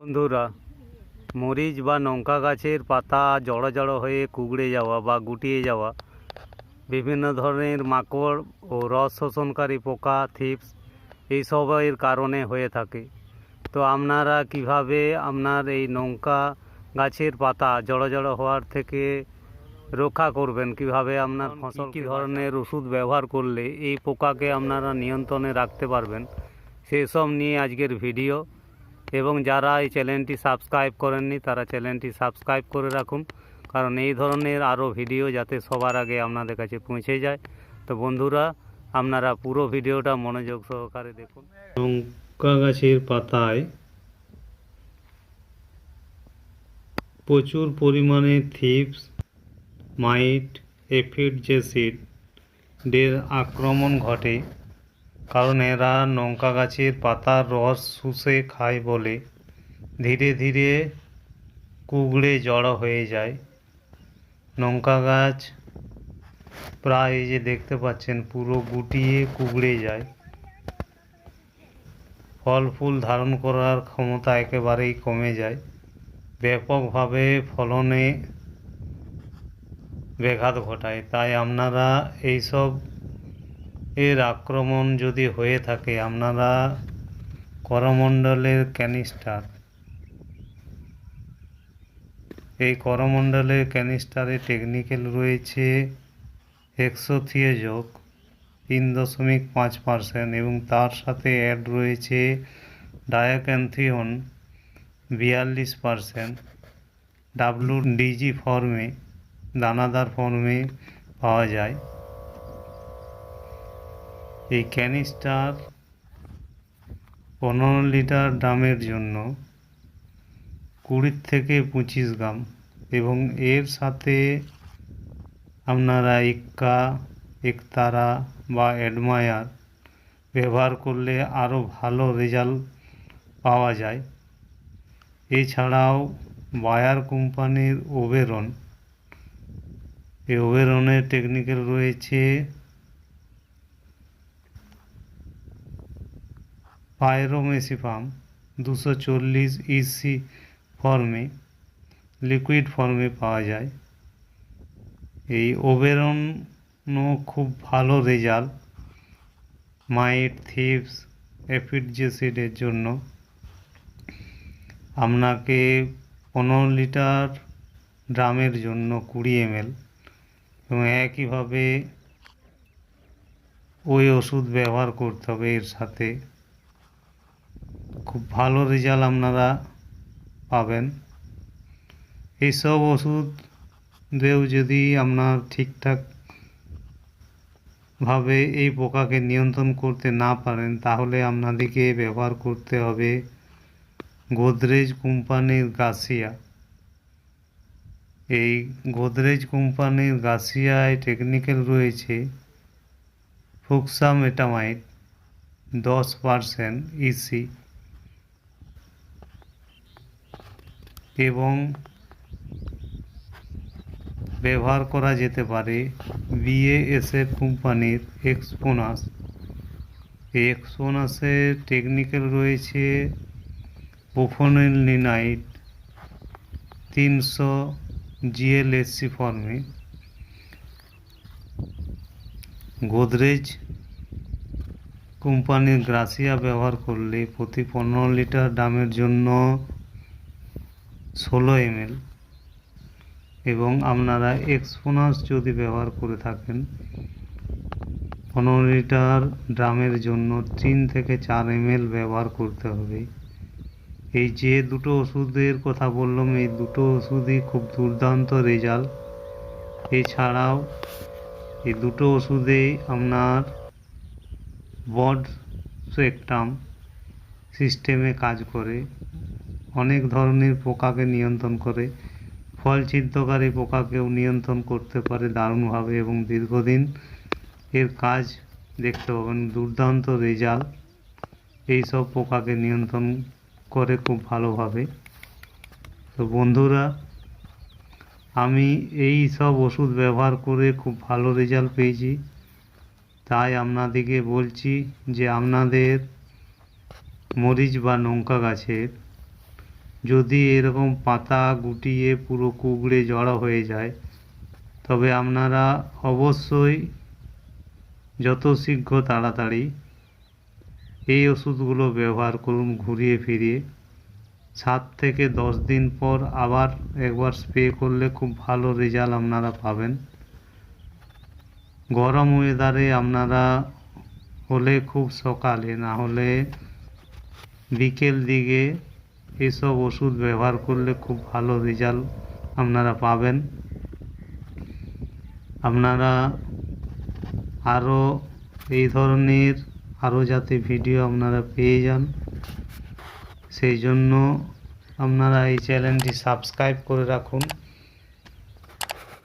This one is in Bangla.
বন্ধুরা মরিচ বা লঙ্কা গাছের পাতা জড়ো জড়ো হয়ে কুগড়ে যাওয়া বা গুটিয়ে যাওয়া বিভিন্ন ধরনের মাকড় ও রস শোষণকারী পোকা থিপস এইসবের কারণে হয়ে থাকে। তো আপনারা কীভাবে আপনার এই লঙ্কা গাছের পাতা জড়ো জড়ো হওয়ার থেকে রক্ষা করবেন? কীভাবে আপনার ফসল কী ধরনের ওষুধ ব্যবহার করলে এই পোকাকে আপনারা নিয়ন্ত্রণে রাখতে পারবেন? সেসব নিয়ে আজকের ভিডিও। এবং যারা এই চ্যানেলটি সাবস্ক্রাইব করেননি, তারা চ্যানেলটি সাবস্ক্রাইব করে রাখুন। কারণ এই ধরনের আরও ভিডিও যাতে সবার আগে আপনাদের কাছে পৌঁছে যায়। তো বন্ধুরা, আপনারা পুরো ভিডিওটা মনোযোগ সহকারে দেখুন। লঙ্কা গাছের পাতায় প্রচুর পরিমাণে থিপস মাইট এফিড জেসিড দের আক্রমণ ঘটে। কারণ এরা লঙ্কা গাছের পাতার রস শুষে খায় বলে ধীরে ধীরে কুগড়ে জড়ো হয়ে যায়। লঙ্কা গাছ প্রায় এই যে দেখতে পাচ্ছেন, পুরো গুটিয়ে কুগড়ে যায়। ফল ফুল ধারণ করার ক্ষমতা একেবারেই কমে যায়। ব্যাপকভাবে ফলনে ব্যাঘাত ঘটায়। তাই আপনারা এইসব এর আক্রমণ যদি হয়ে থাকে, আপনারা করমণ্ডলের ক্যানিস্টার। এই করমণ্ডলের ক্যানিস্টারে টেকনিক্যাল রয়েছে একশো যোগ তিন দশমিক পাঁচ পার্সেন্ট এবং তার সাথে অ্যাড রয়েছে ডায়াক্যান্থিয়ন বিয়াল্লিশ পার্সেন্ট ডাব্লু ডিজি ফর্মে দানাদার ফর্মে পাওয়া যায়। এই ক্যানিস্টার পনেরো লিটার ড্রামের জন্য কুড়ি থেকে পঁচিশ গ্রাম এবং এর সাথে আপনারা ইক্কা, একতারা বা অ্যাডমায়ার ব্যবহার করলে আরও ভালো রেজাল্ট পাওয়া যায়। এছাড়াও বায়ার কোম্পানির ওবেরন। এই ওবেরনের টেকনিক্যাল রয়েছে পাইরোমেসিফাম দুশো চল্লিশ ইসি ফর্মে লিকুইড ফর্মে পাওয়া যায়। এই ওবেরনও খুব ভালো রেজাল্ট। মাইট থিপস অ্যাফিড জেসিডের জন্য। আপনাকে পনেরো লিটার ড্রামের জন্য কুড়ি এমএল এবং একইভাবে ওই ওষুধ ব্যবহার করতে হবে এর সাথে। খুব ভালো রেজাল্ট আপনারা পাবেন। এইসব ওষুধ দিয়েও যদি আপনার ঠিকঠাক ভাবে এই পোকাকে নিয়ন্ত্রণ করতে না পারেন, তাহলে আপনাদেরকে ব্যবহার করতে হবে গোদরেজ কোম্পানির গাছিয়া এই গোদরেজ কোম্পানির গাছিয়ায় টেকনিক্যাল রয়েছে ফুক্সামেটামাইড দশ পারসেন্ট ইসি এবং ব্যবহার করা যেতে পারে বিএএসএফ কোম্পানির এক্সপোনাস। এক্সপোনাসের টেকনিক্যাল রয়েছে পোফোনিলনিনাইট তিনশো জিএলএসসি ফর্মে। গোদরেজ কোম্পানির গ্রাসিয়া ব্যবহার করলে প্রতি পনেরো লিটার দামের জন্য ষোলো এমএল এবং আপনারা এক্সপোনাস যদি ব্যবহার করে থাকেন, পনেরো লিটার ড্রামের জন্য তিন থেকে চার এমএল ব্যবহার করতে হবে। এই যে দুটো ওষুধের কথা বললাম, এই দুটো ওষুধই খুব দুর্দান্ত রেজাল্ট। এছাড়াও এই দুটো ওষুধেই আপনার বড স্পেকট্রাম সিস্টেমে কাজ করে। অনেক ধরনের পোকাকে নিয়ন্ত্রণ করে। ফল ছিদ্রকারী পোকাকেও নিয়ন্ত্রণ করতে পারে দারুণভাবে এবং দীর্ঘদিন এর কাজ দেখতে পাবেন। দুর্দান্ত রেজাল্ট। এইসব পোকাকে নিয়ন্ত্রণ করে খুব ভালোভাবে। তো বন্ধুরা, আমি এই সব ওষুধ ব্যবহার করে খুব ভালো রেজাল্ট পেয়েছি। তাই আপনাদেরকে বলছি যে আপনাদের মরিচ বা লঙ্কা গাছের যদি এরকম পাতা গুটিয়ে পুরো কুঁকড়ে জড়ো হয়ে যায়, তবে আপনারা অবশ্যই যত শীঘ্র তাড়াতাড়ি এই ওষুধগুলো ব্যবহার করুন ঘুরিয়ে ফিরিয়ে। সাত থেকে দশ দিন পর আবার একবার স্প্রে করলে খুব ভালো রেজাল্ট আপনারা পাবেন। গরম ওয়েদারে আপনারা হলে খুব সকালে, না হলে বিকেল দিকে এসব ওষুধ ব্যবহার করলে খুব ভালো রেজাল্ট আপনারা পাবেন। আপনারা আরও এই ধরনের আরও যাতে ভিডিও আপনারা পেয়ে যান, সেই জন্য আপনারা এই চ্যানেলটি সাবস্ক্রাইব করে রাখুন।